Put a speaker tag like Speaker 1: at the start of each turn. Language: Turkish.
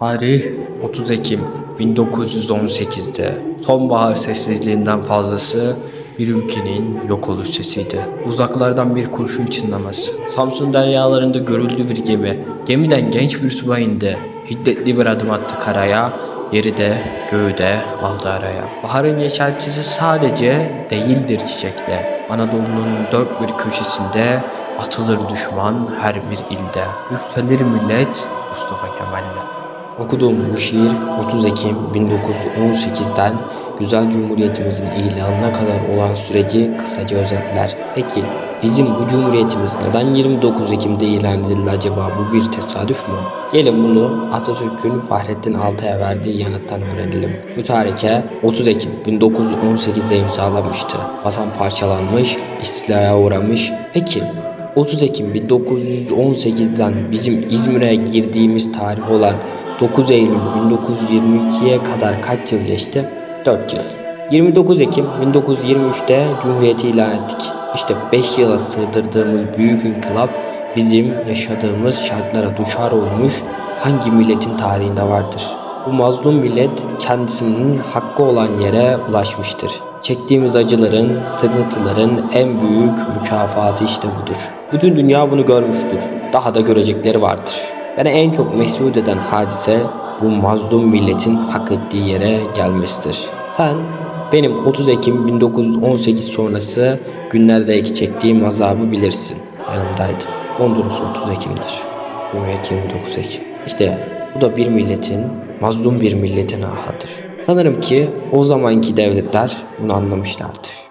Speaker 1: Tarih 30 Ekim 1918'de sonbahar sessizliğinden fazlası bir ülkenin yok oluş sesiydi. Uzaklardan bir kurşun çınlaması. Samsun deryalarında görüldü bir gemi. Gemiden genç bir subay indi. Hiddetli bir adım attı karaya. Yeri de göğü de aldı araya. Baharın yeşertisi sadece değildir çiçekle. Anadolu'nun dört bir köşesinde atılır düşman her bir ilde. Yükselir millet Mustafa Kemal'le. Okuduğum bu şiir 30 Ekim 1918'den güzel Cumhuriyetimizin ilanına kadar olan süreci kısaca özetler. Peki bizim bu Cumhuriyetimiz neden 29 Ekim'de ilan edildi acaba bu bir tesadüf mü? Gelin bunu Atatürk'ün Fahrettin Altay'a verdiği yanıttan öğrenelim. Bu tarike 30 Ekim 1918'de imzalanmıştı. Vatan parçalanmış, istilaya uğramış. Peki 30 Ekim 1918'den bizim İzmir'e girdiğimiz tarih olan 9 Eylül 1922'ye kadar kaç yıl geçti? 4 yıl. 29 Ekim 1923'te Cumhuriyeti ilan ettik. İşte 5 yıla sığdırdığımız büyük inkılap bizim yaşadığımız şartlara duşar olmuş hangi milletin tarihinde vardır? Bu mazlum millet kendisinin hakkı olan yere ulaşmıştır. Çektiğimiz acıların, sıkıntıların en büyük mükafatı işte budur. Bütün dünya bunu görmüştür. Daha da görecekleri vardır. Beni en çok mesut eden hadise bu mazlum milletin hak ettiği yere gelmesidir. Sen benim 30 Ekim 1918 sonrası günlerdeki çektiğim azabı bilirsin. Yanımdaydın. Mondros 30 Ekim'dir. Cumhuriyet 29 Ekim. İşte bu da bir milletin, mazlum bir milletin ahıdır. Sanırım ki o zamanki devletler bunu anlamışlardır.